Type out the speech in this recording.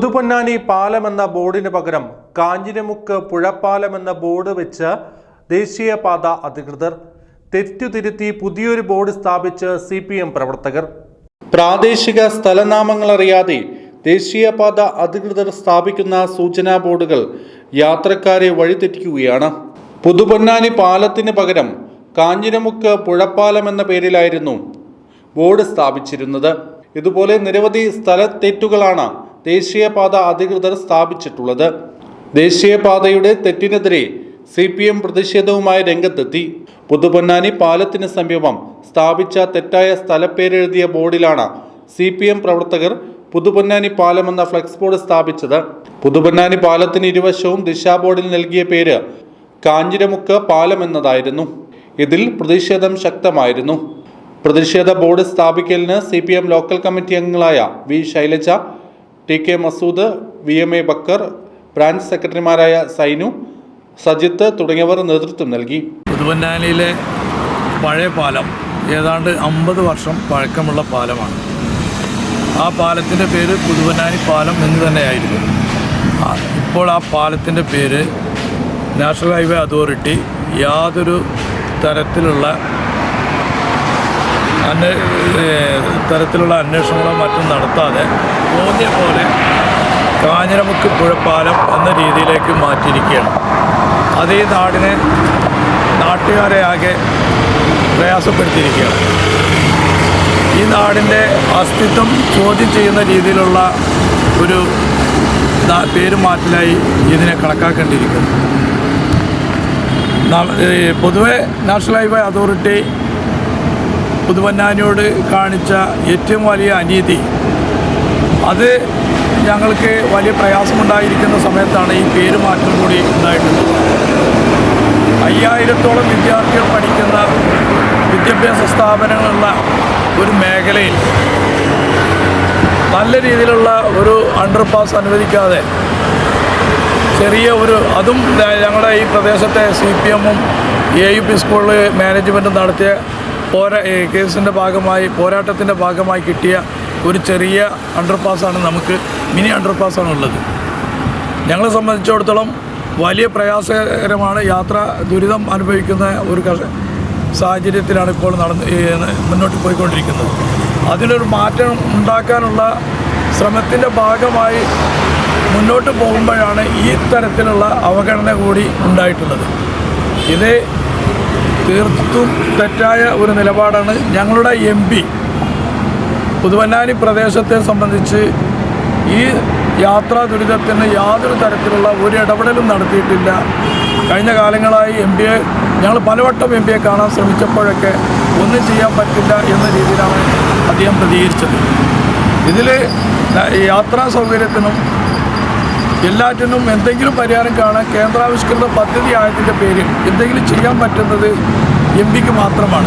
പുതുപൊന്നാനി പാലം എന്ന ബോർഡിന് പകരം കാഞ്ഞിരമുക്ക് പുഴപ്പാലം എന്ന ബോർഡ് വെച്ച് ദേശീയപാത അധികൃതർ തെറ്റുതിരുത്തി പുതിയൊരു ബോർഡ് സ്ഥാപിച്ച് സി പി എം പ്രവർത്തകർ. പ്രാദേശിക സ്ഥലനാമങ്ങൾ അറിയാതെ ദേശീയപാത അധികൃതർ സ്ഥാപിക്കുന്ന സൂചനാ ബോർഡുകൾ യാത്രക്കാരെ വഴിതെറ്റിക്കുകയാണ്. പുതുപൊന്നാനി പാലത്തിന് പകരം കാഞ്ഞിരമുക്ക് പുഴപ്പാലം എന്ന പേരിലായിരുന്നു ബോർഡ് സ്ഥാപിച്ചിരുന്നത്. ഇതുപോലെ നിരവധി സ്ഥലത്തെറ്റുകളാണ് ദേശീയപാത അധികൃതർ സ്ഥാപിച്ചിട്ടുള്ളത്. ദേശീയപാതയുടെ തെറ്റിനെതിരെ സി പി എം പ്രതിഷേധവുമായി രംഗത്തെത്തി. പുതുപൊന്നാനി പാലത്തിന് സമീപം സ്ഥാപിച്ച തെറ്റായ സ്ഥലപ്പേരെഴുതിയ ബോർഡിലാണ് സി പി എം പ്രവർത്തകർ പുതുപൊന്നാനി പാലം എന്ന ഫ്ലെക്സ് ബോർഡ് സ്ഥാപിച്ചത്. പുതുപൊന്നാനി പാലത്തിന് ഇരുവശവും ദിശാ ബോർഡിൽ നൽകിയ പേര് കാഞ്ഞിരമുക്ക് പാലം എന്നതായിരുന്നു. ഇതിൽ പ്രതിഷേധം ശക്തമായിരുന്നു. പ്രതിഷേധ ബോർഡ് സ്ഥാപിക്കലിന് സി ലോക്കൽ കമ്മിറ്റി അംഗങ്ങളായ V Shailaja T K Masood V M A Bakkar branch സെക്രട്ടറിമാരായ സൈനു സജിത്ത് തുടങ്ങിയവർ നേതൃത്വം നൽകി. പുതുവന്നാനിയിലെ പഴയ പാലം ഏതാണ്ട് അമ്പത് വർഷം പഴക്കമുള്ള പാലമാണ്. ആ പാലത്തിന്റെ പേര് പുതുവന്നാനി പാലം എന്ന് തന്നെയായിരുന്നു. ഇപ്പോൾ ആ പാലത്തിന്റെ പേര് നാഷണൽ ഹൈവേ അതോറിറ്റി യാതൊരു തരത്തിലുള്ള അന്വേ തരത്തിലുള്ള അന്വേഷണങ്ങളോ മറ്റും നടത്താതെ തോന്നിയ പോലെ കാഞ്ഞിരമുക്ക് പുഴപ്പാലം എന്ന രീതിയിലേക്ക് മാറ്റിയിരിക്കുകയാണ്. അതേ നാടിനെ നാട്ടുകാരെ ആകെ പ്രയാസപ്പെടുത്തിയിരിക്കുകയാണ്. ഈ നാടിന്റെ അസ്തിത്വം ചോദ്യം ചെയ്യുന്ന രീതിയിലുള്ള ഒരു പേര് പേരുമാറ്റലായി ഇതിനെ കണക്കാക്കേണ്ടിയിരിക്കുന്നു. പൊതുവെ നാഷണൽ ഹൈവേ അതോറിറ്റി പുതുവന്നാനിയോട് കാണിച്ച ഏറ്റവും വലിയ അനീതി അത് ഞങ്ങൾക്ക് വലിയ പ്രയാസമുണ്ടായിരിക്കുന്ന സമയത്താണ് ഈ പേര് മാറ്റം കൂടി ഉണ്ടായിട്ടുള്ളത്. അയ്യായിരത്തോളം വിദ്യാർത്ഥികൾ പഠിക്കുന്ന വിദ്യാഭ്യാസ സ്ഥാപനങ്ങളുള്ള ഒരു മേഖലയിൽ നല്ല രീതിയിലുള്ള ഒരു അണ്ടർ പാസ് അനുവദിക്കാതെ ചെറിയ ഒരു അതും ഞങ്ങളുടെ ഈ പ്രദേശത്തെ സി പി എമ്മും എ യു പി സ്കൂളിൽ മാനേജ്മെന്റും നടത്തിയ പോരാ കേസിന്റെ ഭാഗമായി പോരാട്ടത്തിന്റെ ഭാഗമായി കിട്ടിയ ഒരു ചെറിയ അണ്ടർ പാസ്സാണ് നമുക്ക് മിനി അണ്ടർ പാസ്സാണ് ഉള്ളത്. ഞങ്ങളെ സംബന്ധിച്ചിടത്തോളം വലിയ പ്രയാസകരമാണ് യാത്ര ദുരിതം അനുഭവിക്കുന്ന ഒരു സാഹചര്യത്തിലാണ് ഇപ്പോൾ നടന്ന് മുന്നോട്ട് പോയിക്കൊണ്ടിരിക്കുന്നത്. അതിനൊരു മാറ്റം ഉണ്ടാക്കാനുള്ള ശ്രമത്തിന്റെ ഭാഗമായി മുന്നോട്ട് പോകുമ്പോഴാണ് ഈ തരത്തിലുള്ള അവഗണന കൂടി ഉണ്ടായിട്ടുള്ളത്. ഇത് തീർത്തും തെറ്റായ ഒരു നിലപാടാണ് ഞങ്ങളുടെ എം പി പുതുവന്നാനി പ്രദേശത്തെ സംബന്ധിച്ച് ഈ യാത്രാ ദുരിതത്തിന് യാതൊരു തരത്തിലുള്ള ഒരു ഇടപെടലും നടത്തിയിട്ടില്ല. കഴിഞ്ഞ കാലങ്ങളായി എം പിയെ ഞങ്ങൾ പലവട്ടം എം പിയെ കാണാൻ ശ്രമിച്ചപ്പോഴൊക്കെ ഒന്നും ചെയ്യാൻ പറ്റില്ല എന്ന രീതിയിലാണ് അദ്ദേഹം പ്രതികരിച്ചത്. ഇതിൽ യാത്രാ സൗകര്യത്തിനും എല്ലാറ്റിനും എന്തെങ്കിലും പരിഹാരം കാണാൻ കേന്ദ്രാവിഷ്കൃത പദ്ധതി ആയതിന്റെ പേരിൽ എന്തെങ്കിലും ചെയ്യാൻ പറ്റുന്നത് എം പിക്ക് മാത്രമാണ്.